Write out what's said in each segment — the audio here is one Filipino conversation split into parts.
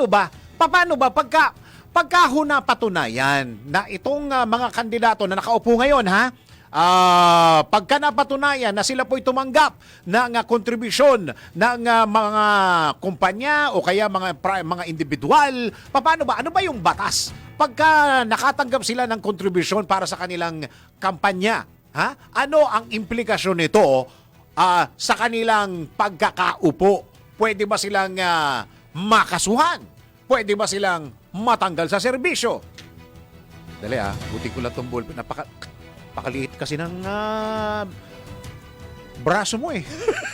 paano ba? Paano ba pagka pagka ho napatunayan na itong ah, mga kandidato na nakaupo ngayon ha? Ah, pagka napatunayan na sila po'y tumanggap ng ah, kontribusyon ng ah, mga kumpanya o kaya mga pri- mga individual, paano ba? Ano ba yung batas? Pagka nakatanggap sila ng kontribusyon para sa kanilang kampanya, ha? Ano ang implikasyon nito ah, sa kanilang pagkakaupo? Pwede ba silang ah, makasuhan? Pwede ba silang matanggal sa serbisyo? Dali ah, buti ko lang itong ballpen. Napaka, pakaliit kasi ng ah, braso mo eh.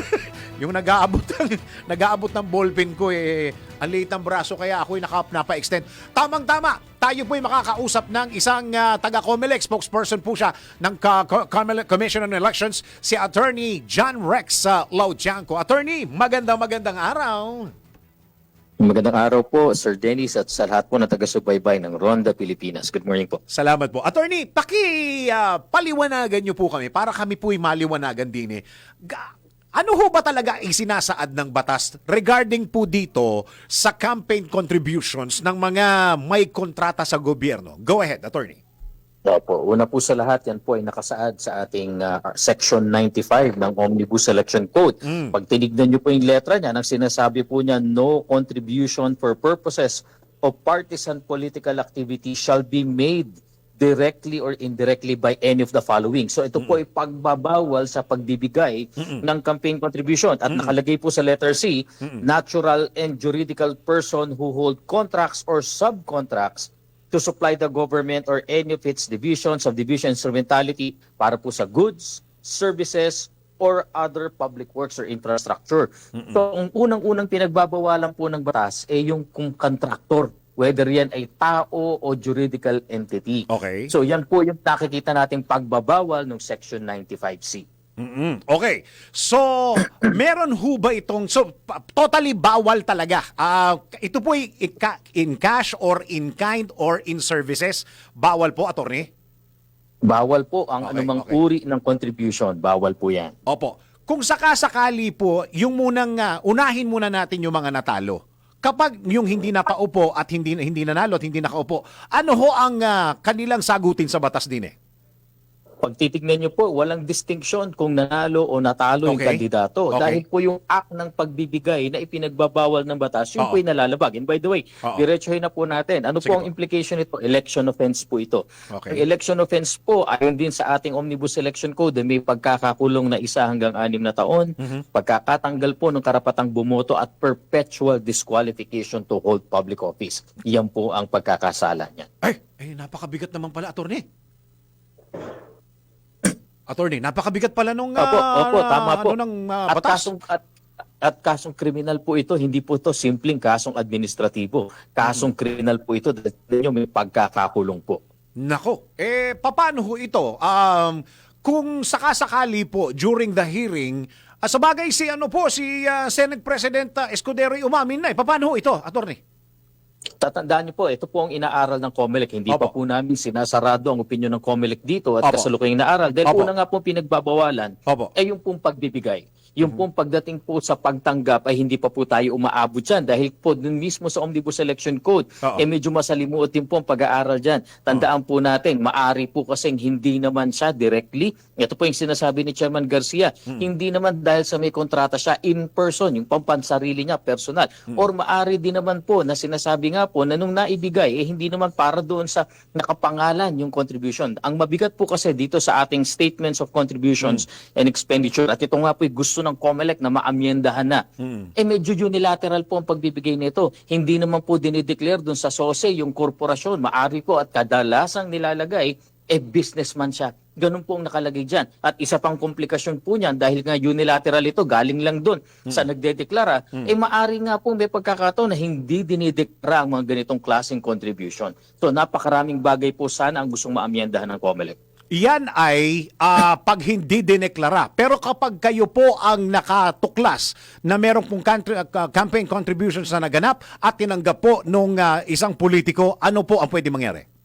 yung nag-aabot ng, nag-aabot ng ballpen ko eh, ang liit ng braso kaya ako'y naka, napa-extend. Tamang-tama, tayo po'y makakausap ng isang ah, taga-COMELEC, spokesperson po siya ng COMELEC Commission on Elections, si Attorney John Rex uh, Laudianco. Attorney, magandang magandang araw. Magandang araw po, Sir Dennis, at sa lahat po na taga-subaybay ng Ronda, Pilipinas. Good morning po. Salamat po. Attorney, paki ah, paliwanagan niyo po kami para kami po'y maliwanagan din eh. Ga- ano ho ba talaga ang sinasaad ng batas regarding po dito sa campaign contributions ng mga may kontrata sa gobyerno? Go ahead, attorney. Opo, una po sa lahat, yan po ay nakasaad sa ating ah, Section 95 ng Omnibus Election Code. Mm. Pag tinignan niyo po yung letra niya, ang sinasabi po niya, no contribution for purposes of partisan political activity shall be made directly or indirectly by any of the following. So ito po ay pagbabawal sa pagbibigay ng campaign contribution. At nakalagay po sa letter C, natural and juridical person who hold contracts or subcontracts to supply the government or any of its divisions of division instrumentality para po sa goods, services, or other public works or infrastructure. So, ang unang-unang pinagbabawalan po ng batas ay yung kung contractor, whether yan ay tao o juridical entity. Okay. So, yan po yung nakikita nating pagbabawal ng Section 95C. Mm-mm. Okay. So, meron ho ba itong so totally bawal talaga? Ah, ito po in cash or in kind or in services? Bawal po, attorney? Bawal po ang Okay, anumang okay. uri ng contribution. Bawal po yan. Opo. Kung sakasakali po, yung munang ah, unahin muna natin yung mga natalo. Kapag yung hindi napaupo at hindi hindi nanalo at hindi nakaupo, ano ho ang ah, kanilang sagutin sa batas din eh? Pag titignan nyo po, walang distinction kung nanalo o natalo yung Okay. kandidato. Okay. Dahil po yung act ng pagbibigay na ipinagbabawal ng batas, Oo. yun po yung nalalabag. And by the way, Oo. diretsuhin na po natin. Ano Sige po ang implication nito? Election offense po ito. Okay. Ang election offense po, ayon din sa ating Omnibus Election Code, may pagkakakulong na isa hanggang anim na taon, Mhm. pagkakatanggal po ng karapatang bumoto at perpetual disqualification to hold public office. Yan po ang pagkakasala niya. Ay, eh, napakabigat naman pala, attorney. Attorney, napakabigat pala nung Opo, ah, opo, tama po. Ano, ng ah, At batas. kasong at, at kasong kriminal po ito, hindi po ito simpleng kasong administratibo. Kasong kriminal po ito dahil may pagkakakulong po. Nako, eh paano ho ito? Um, kung sakasakali po during the hearing, uh, sa bagay si ano po si ah, Senate President uh, Escudero umamin na eh. Paano ho ito, attorney? Tatandaan niyo po, ito po ang inaaral ng COMELEC. Hindi pa Opo. po namin sinasarado ang opinion ng COMELEC dito at Opo. kasalukuyang inaaral. Dahil Opo. una nga po pinagbabawalan Opo. ay yung pong pagbibigay. Yung Mm-hmm. pong pagdating po sa pagtanggap ay hindi pa po tayo umaabot dyan dahil po dun mismo sa Omnibus Election Code Oo. eh medyo masalimuot din po ang pag-aaral dyan. Tandaan po natin, maari po kasing hindi naman siya directly, ito po yung sinasabi ni Chairman Garcia, Mm. hindi naman dahil sa may kontrata siya in person, yung pampansarili niya, personal. Mm. Or maari din naman po na sinasabi nga po na nung naibigay, eh hindi naman para doon sa nakapangalan yung contribution. Ang mabigat po kasi dito sa ating statements of contributions and expenditure, at ito nga po yung gusto ng COMELEC na maamyendahan na, Mm. eh medyo unilateral po ang pagbibigay nito. Hindi naman po dinideclare doon sa SOSE yung korporasyon. Maari po at kadalasang nilalagay, eh businessman siya. Ganun po ang nakalagay dyan. At isa pang komplikasyon po niyan, dahil nga unilateral ito, galing lang doon sa nagdedeklara, eh maari nga po may pagkakataon na hindi dinideklara ang mga ganitong klaseng contribution. So napakaraming bagay po sana ang gustong maamyendahan ng COMELEC. Yan ay ah, pag hindi dineklara. Pero kapag kayo po ang nakatuklas na meron pong country- ah, campaign contributions na naganap at tinanggap po nung ah, isang politiko, ano po ang pwede mangyari?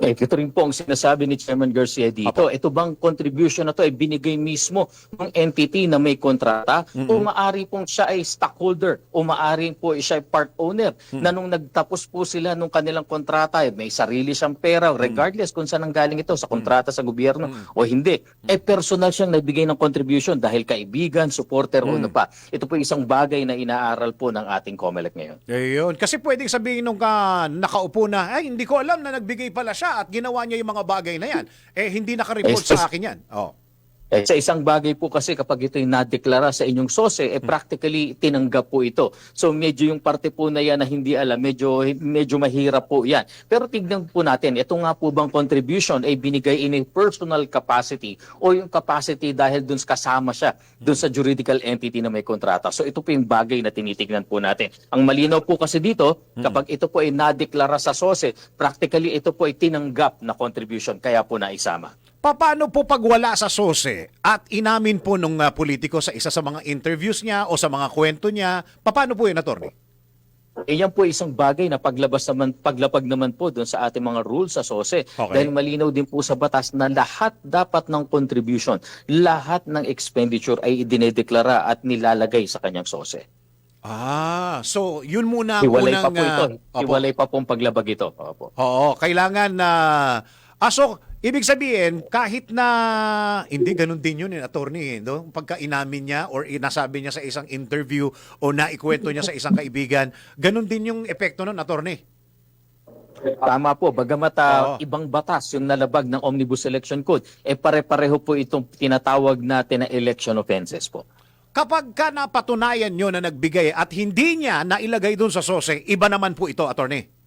Eh, ito rin po ang sinasabi ni Chairman Garcia dito. Ito bang contribution na to ay binigay mismo ng entity na may kontrata? O maari pong siya ay stockholder? O maari po siya ay part owner? Na nung nagtapos po sila nung kanilang kontrata, eh, may sarili siyang pera regardless kung saan ang galing ito, sa kontrata sa gobyerno o hindi. Eh personal siyang nagbigay ng contribution dahil kaibigan, supporter o ano pa. Ito po isang bagay na inaaral po ng ating COMELEC ngayon. Ayun. Kasi pwedeng sabihin nung ka, nakaupo na, ay, hindi ko alam na nagbigay pala siya at ginawa niya yung mga bagay na yan. Eh, hindi nakareport sa akin yan. Oh. Eh, sa isang bagay po kasi kapag ito'y nadeklara sa inyong SOSE, eh practically tinanggap po ito. So medyo yung parte po na yan na hindi alam, medyo, medyo mahirap po yan. Pero tignan po natin, ito nga po bang contribution ay binigay in a personal capacity o yung capacity dahil dun kasama siya dun sa juridical entity na may kontrata. So ito po yung bagay na tinitignan po natin. Ang malinaw po kasi dito, kapag ito po ay nadeklara sa SOSE, practically ito po ay tinanggap na contribution kaya po naisama. Paano po pag wala sa sose at inamin po nung ah, politiko sa isa sa mga interviews niya o sa mga kwento niya, paano po yun, attorney? Eh, yan po isang bagay na paglabas naman, paglapag naman po doon sa ating mga rules sa SOSE. Okay. Dahil malinaw din po sa batas na lahat dapat ng contribution, lahat ng expenditure ay idinedeklara at nilalagay sa kanyang SOSE. Ah, so yun muna ang Hiwalay unang... pa po ito. ah, opo. Hiwalay pa pong paglabag ito. Opo. Oo, kailangan na... ah, so, ibig sabihin, kahit na... Hindi, ganun din yun, eh, attorney. eh, No? Pagka inamin niya or inasabi niya sa isang interview o naikwento niya sa isang kaibigan, ganun din yung epekto nun, attorney. Tama po, bagamat ah, Oo. ibang batas yung nalabag ng Omnibus Election Code, eh pare-pareho po itong tinatawag natin na election offenses po. Kapag ka napatunayan nyo na nagbigay at hindi niya nailagay dun sa sose, iba naman po ito, attorney.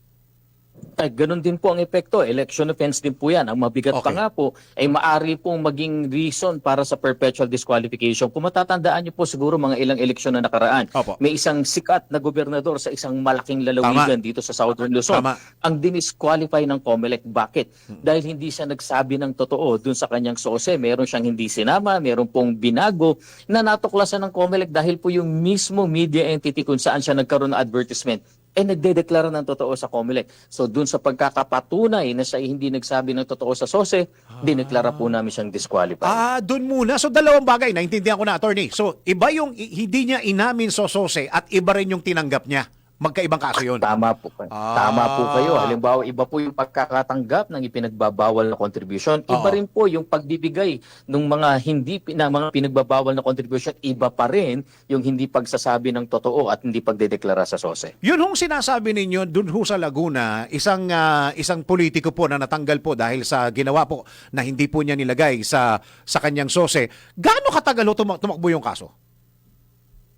Ay, ganun din po ang epekto. Election offense din po yan. Ang mabigat pa Okay. nga po ay maari pong maging reason para sa perpetual disqualification. Kung matatandaan niyo po siguro mga ilang eleksyon na nakaraan, Opo. may isang sikat na gobernador sa isang malaking lalawigan dito sa Southern Luzon. Tama. Ang dinisqualify ng COMELEC. Bakit? Dahil hindi siya nagsabi ng totoo dun sa kanyang sose. Meron siyang hindi sinama, meron pong binago na natuklasan ng COMELEC dahil po yung mismo media entity kung saan siya nagkaroon ng advertisement eh nagdedeklara ng totoo sa COMELEC. So dun sa pagkakapatunay na siya ay hindi nagsabi ng totoo sa SOSE, dineklara po namin siyang disqualified. Ah, dun muna. So, dalawang bagay. Naintindihan ko na, attorney. So, iba yung hindi niya inamin sa sose at iba rin yung tinanggap niya. Magkaibang kaso yun. Tama po. kayo. Ah. Tama po kayo. Halimbawa, iba po yung pagkakatanggap ng ipinagbabawal na contribution. Iba Oo. rin po yung pagbibigay ng mga hindi na mga pinagbabawal na contribution. Iba pa rin yung hindi pagsasabi ng totoo at hindi pagdedeklara sa SOSE. Yun hong sinasabi ninyo dun ho sa Laguna, isang ah, isang politiko po na natanggal po dahil sa ginawa po na hindi po niya nilagay sa sa kanyang sose. Gaano katagal ho tuma- tumakbo yung kaso?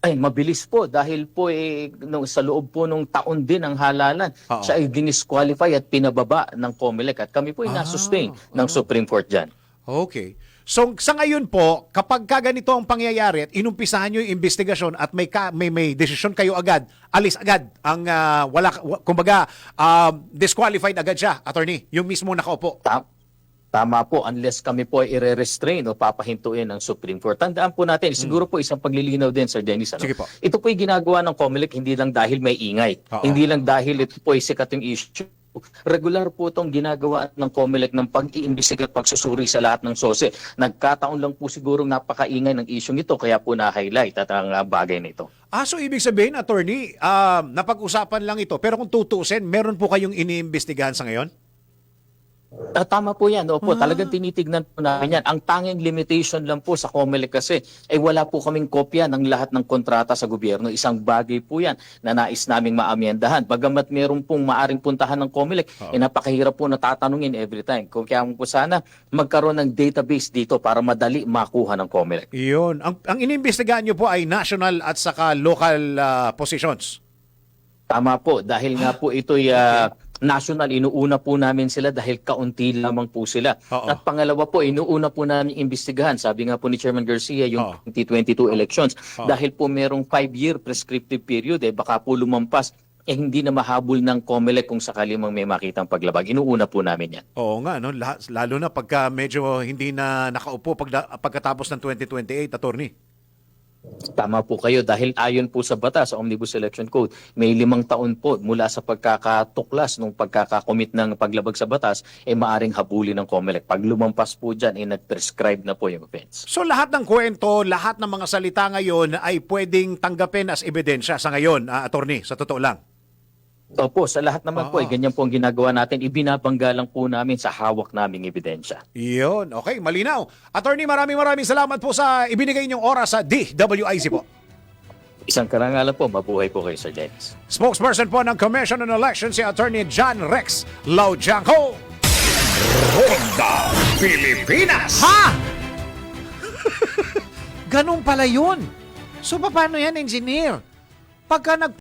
Ay, mabilis po dahil po eh, nung, sa loob po nung taon din ang halalan, Oo. siya ay dinisqualify at pinababa ng COMELEC at kami po ay Ah, nasustain ng Supreme Court dyan. Okay. So sa ngayon po, kapag ka ganito ang pangyayari at inumpisahan niyo yung investigasyon at may ka, may may desisyon kayo agad, alis agad ang ah, wala wa- kumbaga ah, disqualified agad siya, attorney, yung mismo nakaupo. Ta- Tama po, unless kami po ay ire-restrain o papahintuin ng Supreme Court. Tandaan po natin, siguro po isang paglilinaw din, Sir Dennis. Ano? Sige po. Ito po ay ginagawa ng COMELEC hindi lang dahil may ingay. Oo. Hindi lang dahil ito po ay sikat yung issue. Regular po itong ginagawa ng COMELEC ng pag-iimbestiga at pagsusuri sa lahat ng SOSE. Nagkataon lang po siguro napakaingay ng isyong ito, kaya po na-highlight at ang bagay na ito. Ah, so ibig sabihin, attorney, ah, napag-usapan lang ito. Pero kung tutuusin, meron po kayong iniimbestigahan sa ngayon? Ah, tama po yan. Opo, Ah. talagang tinitignan po namin yan. Ang tanging limitation lang po sa COMELEC kasi ay wala po kaming kopya ng lahat ng kontrata sa gobyerno. Isang bagay po yan na nais naming maamyendahan. Bagamat meron pong maaring puntahan ng COMELEC, Oo. eh napakahirap po na tatanungin every time. Kung kaya po sana magkaroon ng database dito para madali makuha ng COMELEC. Iyon. Ang, ang inimbestigahan niyo po ay national at saka local ah, positions. Tama po, dahil nga po ito'y ah, national, inuuna po namin sila dahil kaunti lamang po sila. Oo. At pangalawa po, inuuna po namin imbestigahan. Sabi nga po ni Chairman Garcia, yung Oo. 2022 elections. Oo. Dahil po merong five-year prescriptive period, eh, baka po lumampas, eh hindi na mahabol ng COMELEC kung sakali mang may makitang paglabag. Inuuna po namin yan. Oo nga, no? Lalo na pagka medyo hindi na nakaupo pagda, pagkatapos ng 2028, attorney. Tama po kayo dahil ayon po sa batas sa Omnibus Election Code, may limang taon po mula sa pagkakatuklas nung pagkakakomit ng paglabag sa batas, eh maaring habulin ng COMELEC. Pag lumampas po dyan, eh nag-prescribe na po yung offense. So lahat ng kwento, lahat ng mga salita ngayon ay pwedeng tanggapin as ebidensya sa ngayon, ah, attorney, sa totoo lang. Opo, sa lahat naman po, Oo. eh, ganyan po ang ginagawa natin. Ibinabangga lang po namin sa hawak naming ebidensya. Yun, okay, malinaw. Attorney, maraming maraming salamat po sa ibinigay niyong oras sa DWIC po. Isang karangalan po, mabuhay po kayo, Sir Dennis. Spokesperson po ng Commission on Elections si Attorney John Rex Laujanco. Ronda Pilipinas. Ha? Ganun pala yun. So paano yan, engineer? Pagka nag